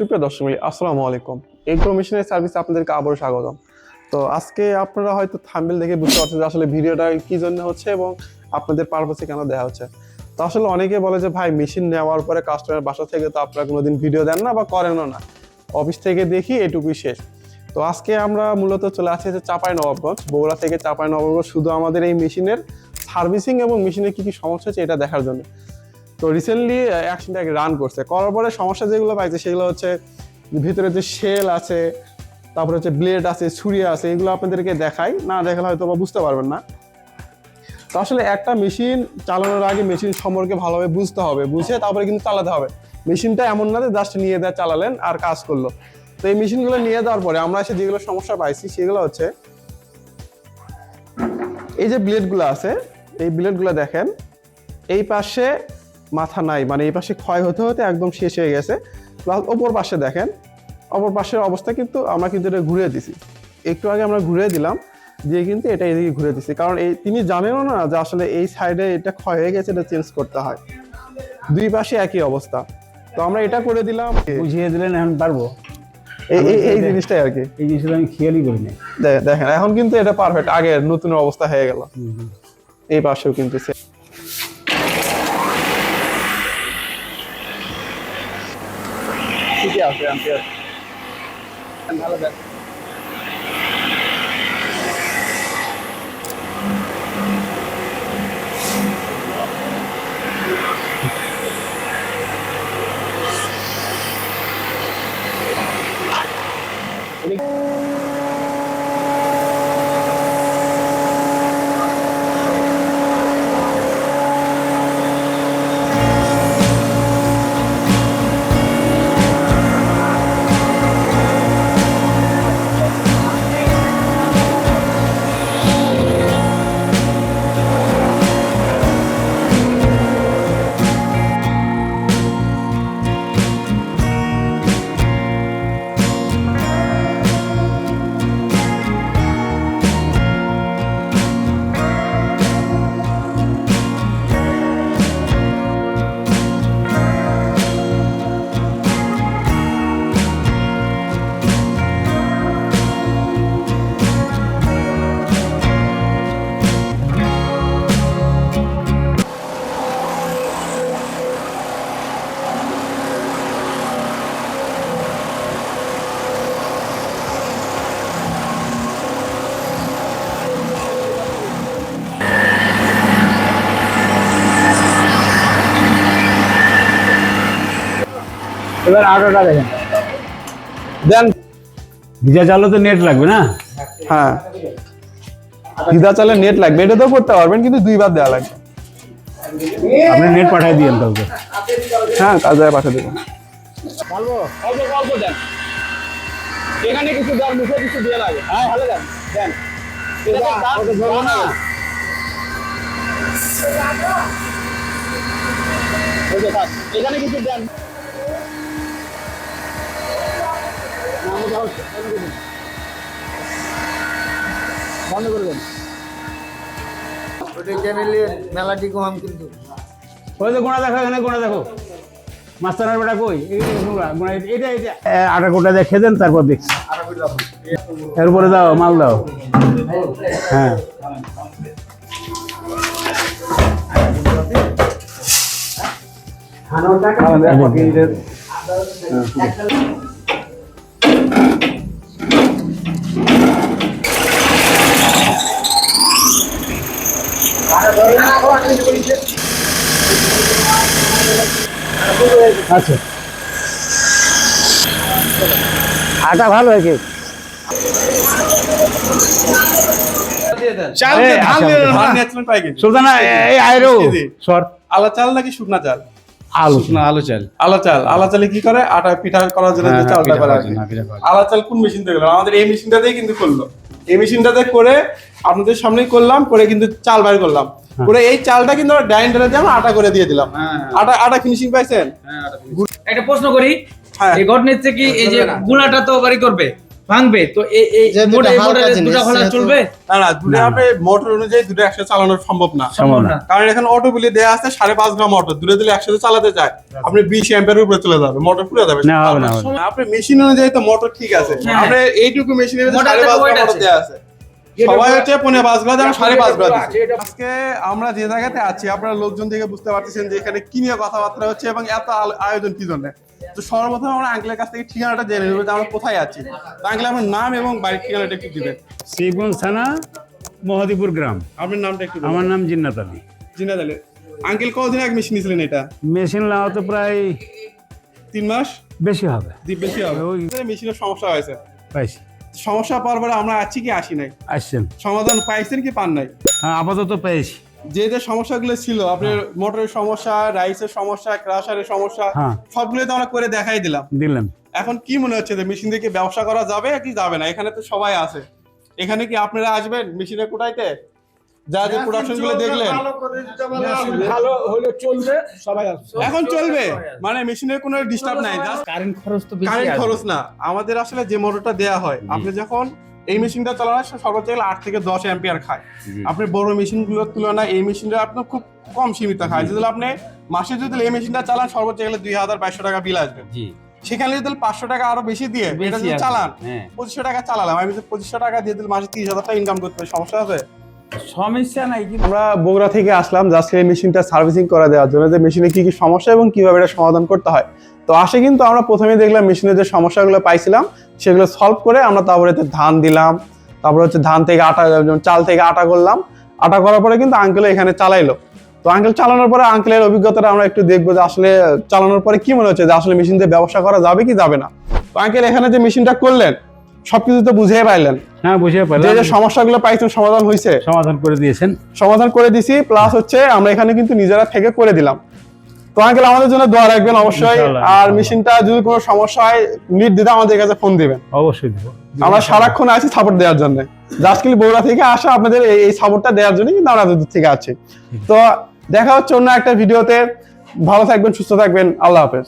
সুপ্রিয় দর্শক আসসালামু আলাইকুম। এগ্রো মেশিনের সার্ভিসে আপনাদেরকে আবারও স্বাগতম। তো আজকে আপনারা হয়তো থাম্বেল দেখে বুঝতে পারছেন যে আসলে ভিডিওটা কি জন্য হচ্ছে এবং আপনাদের পারপাসে কেন দেওয়া হচ্ছে। তো আসলে অনেকে বলে যে, ভাই মেশিন নেওয়ার পরে কাস্টমার বাসা থেকে তো আপনারা কোনোদিন ভিডিও দেন না বা করেনও না। অফিস থেকে দেখি, এটুকুই শেষ। তো আজকে আমরা মূলত চলে আসছি যে চাপাই নবাবগঞ্জ বগুড়া থেকে চাপাই নবাবগঞ্জ শুধু আমাদের এই মেশিনের সার্ভিসিং এবং মেশিনের কি কি সমস্যা হচ্ছে এটা দেখার জন্য। তো রিসেন্টলি অ্যাক্সিডেন্ট রান করছে। করার পরে সমস্যা যেগুলো পাইছে সেগুলো হচ্ছে ভিতরে যে শেল আছে, তারপরে হচ্ছে ব্লেড আছে, ছুরি আছে, এগুলো আপনাদেরকে দেখাই। না দেখালে হয়তো বা বুঝতে পারবেন না। তো আসলে একটা মেশিন চালানোর আগে মেশিন সম্পর্কে ভালোভাবে বুঝতে হবে। বুঝে তারপরে কিন্তু চালাতে হবে। মেশিনটা এমন না যে জাস্ট নিয়ে দেয় চালালেন আর কাজ করল। তো এই মেশিনগুলো নিয়ে দেওয়ার পরে আমরা এসে যেগুলো সমস্যা পাইছি সেগুলো হচ্ছে, এই যে ব্লেডগুলো আছে, এই ব্লেডগুলো দেখেন, এই পাশে মাথা নাই মানে এই পাশে ক্ষয় হতে হতে একদম শেষ হয়ে গেছে। প্লাস ওপর পাশে দেখেন অপর পাশের অবস্থা কিন্তু আমরা কিন্তু এটা ঘুরে দিছি। একটু আগে আমরা ঘুরে দিলাম দিয়ে কিন্তু এটা এদিকে ঘুরে দিছি। কারণ এই তিনি জানেনও না যে আসলে এই সাইডে এটা ক্ষয় হয়ে গেছে এটা চেঞ্জ করতে হয়। দুই পাশে একই অবস্থা। তো আমরা এটা করে দিলাম। বুঝিয়ে দিলেন এখন পারব। এই জিনিসটাই আর কি। এই জিনিসটা আমি খেয়ালই করি না দেখেন এখন কিন্তু এটা পারফেক্ট আগে নতুন অবস্থা হয়ে গেল। এই পাশেও কিন্তু আছে আনতে আছে ভালো দেখ এবার আটোটা দেখেন। দেন ভিজা চালও তো নেট লাগবে না? হ্যাঁ। ভিদা চালে নেট লাগবে এটা তো করতে পারবেন কিন্তু দুইবার দেওয়া লাগবে। আপনি নেট পাঠিয়ে দিয়েন কাউকে। হ্যাঁ কাজে পাঠিয়ে দেবেন এখানে কিছু দেন মুখে কিছু দিয়ে লাগে। হ্যাঁ ভালো দেন দেন। এখানে কিছু দেন। বন্ধ করে দেন ওটা চ্যানেলে মেলাটি কম কিন্তু ওই তো গোনা দেখো এখানে গোনা দেখো মাস্টারের বেটা কই এটা এটা আটা কোটা দেখে দেন তারপর দেখছি। এরপরে দাও মাল দাও। হ্যাঁ। আচ্ছা। আটা ভালো হয়েছে। চাল এই, দিয়ে ধান আচ্ছা, দিয়ে হ্যাঁ। ধান নিয়েছিলেন কয় কেজি? সুলতানা এই আয়রো সর। আলা চাল নাকি শুকনা চাল? আলু না আলু চাল। আলা চাল। আলা চালে কি করে? আটা পিঠা করার জন্য যে চালটা করা আলা চাল কোন মেশিন করলাম? আমাদের এই মেশিনটাতেই কিন্তু করল। এই মেশিনটাতে করে আপনাদের সামনেই করলাম করে কিন্তু চাল বাইর করলাম। করে এই চালটা কিন্তু আমরা ডালে দিয়ে আটা করে দিয়ে দিলাম। আটা আটা ফিনিশিং পাইছেন? একটা প্রশ্ন করি হ্যাঁ। এই ঘটনা হচ্ছে কি এই যে গুলাটা তো বাড়ি করবে। ভাঙবে? তো এই দুটো দুটো খোলা চলবে? না না। দুটো আপনি মোটর অনুযায়ী দুটো একসাথে চালানো সম্ভব না। সম্ভব না। কারণ এখানে অটো বিলি দেওয়া আছে সাড়ে পাঁচ গ্রাম অটো দূরে দিলে একসাথে চালাতে চায়। আপনি বিশ অ্যাম্পের উপরে চলে যাবে মোটর পুরো যাবে। না, হবে না, আপনি মেশিন অনুযায়ী তো মোটর ঠিক আছে। হ্যাঁ। আপনি এইটুকু মেশিনের সাড়ে পাঁচ গ্রাম আছে। দেওয়া আছে। সবাই হচ্ছে পনেরো পাঁচ গ্রাম সাড়ে পাঁচ গ্রাম আছে, আজকে আমরা যে জায়গাতে আছি আপনারা লোকজন থেকে বুঝতে পারতেছেন যে এখানে কি নিয়ে কথাবার্তা হচ্ছে এবং এত আয়োজন কি জন্য? তো সর্বপ্রথম আমরা আঙ্কেলের কাছ থেকে ঠিকানাটা জেনে নেব যে আমরা কোথায় আছি। তো আঙ্কেল আমার নাম এবং বাড়ির ঠিকানাটা একটু দিবেন। শিবগঞ্জ থানা মহাদিপুর গ্রাম। আপনার নামটা একটু আমার নাম জিন্নাত আলী। জিনা তাহলে আঙ্কেল কতদিন আগে মেশিন নিয়েছিলেন এটা? মেশিন লাগাতে প্রায় তিন মাস? বেশি হবে। বেশি হবে। ওই- মেশিনের সমস্যা হয়েছে। পাইছি। সমস্যা পাওয়ার পরে আমরা আছি কি আসি নাই? আসছেন। সমাধান পাইছেন কি পান নাই? হ্যাঁ আপাতত পেয়েছি। যে যে সমস্যাগুলো ছিল আপনার মোটরের সমস্যা রাইসের সমস্যা ক্রাশারের সমস্যা হ্যাঁ। সবগুলো তো আমরা করে দেখাই দিলাম। দিলাম। এখন কি মনে হচ্ছে যে মেশিন থেকে ব্যবসা করা যাবে কি যাবে না? এখানে তো সবাই আছে। এখানে কি আপনারা আসবেন মেশিনে কোটাইতে যা যে প্রোডাকশনগুলো দেখলেন। ভালো হলে চলবে সবাই আসবে। এখন চলবে মানে মেশিনের কোনো ডিস্টার্ব নাই কারেন্ট খরচ তো কারেন্ট খরচ না। আমাদের আসলে যে মোটরটা দেয়া হয় আপনি যখন এই মেশিনটা চালানো সর্বোচ্চ গেলে আট থেকে দশ অ্যাম্পিয়ার খায়। আপনি বড় মেশিনগুলোর তুলনায় এই মেশিনটা আপনার খুব কম সীমিত খায়। যদি আপনি মাসে যদি এই মেশিনটা চালান সর্বোচ্চ গেলে দুই হাজার বাইশশো টাকা বিল আসবে। সেখানে যদি পাঁচশো টাকা আরও বেশি দিয়ে এটা যদি চালান হ্যাঁ। পঁচিশশো টাকা চালালাম আমি যদি পঁচিশশো টাকা দিয়ে দিলে মাসে তিরিশ হাজার টাকা ইনকাম করতে সমস্যা আছে? সমস্যা নাই কিন্তু। আমরা বগুড়া থেকে আসলাম জাস্ট এই মেশিনটা সার্ভিসিং করা দেওয়ার জন্য। যে মেশিনে কি কি সমস্যা এবং কীভাবে এটা সমাধান করতে হয়। তো আসে কিন্তু আমরা প্রথমেই দেখলাম মেশিনের যে সমস্যাগুলো পাইছিলাম, সেগুলো সলভ করে আমরা তারপরে ধান দিলাম। তারপরে হচ্ছে ধান থেকে আটা চাল থেকে আটা করলাম। আটা করার পরে কিন্তু আঙ্কেল এখানে চালাইলো। তো আঙ্কেল চালানোর পরে আঙ্কেলের অভিজ্ঞতাটা আমরা একটু দেখব যে আসলে চালানোর পরে কি মনে হচ্ছে? যে আসলে মেশিন দিয়ে ব্যবসা করা যাবে কি যাবে না? তো আঙ্কেল এখানে যে মেশিনটা করলেন সবকিছু তো বুঝিয়ে পাইলেন। হ্যাঁ বুঝে যে যে সমস্যাগুলো পাইছেন সমাধান হয়েছে সমাধান করে দিয়েছেন। সমাধান করে দিছি প্লাস হচ্ছে আমরা এখানে কিন্তু নিজেরা থেকে করে দিলাম। তো আঙ্কেল আমাদের জন্য দোয়া রাখবেন অবশ্যই। আর মেশিনটা যদি কোনো সমস্যা হয় আমাদের কাছে ফোন দিবেন। অবশ্যই দেবো। আমরা সারাক্ষণ আছি সাপোর্ট দেওয়ার জন্য। জাস্ট খালি বগুড়া থেকে আসা আপনাদের এই- এই সাপোর্টটা দেওয়ার জন্য কিন্তু আমরা দূর থেকে আছি। তো দেখা হচ্ছে অন্য একটা ভিডিওতে ভালো থাকবেন সুস্থ থাকবেন। আল্লাহ হাফেজ।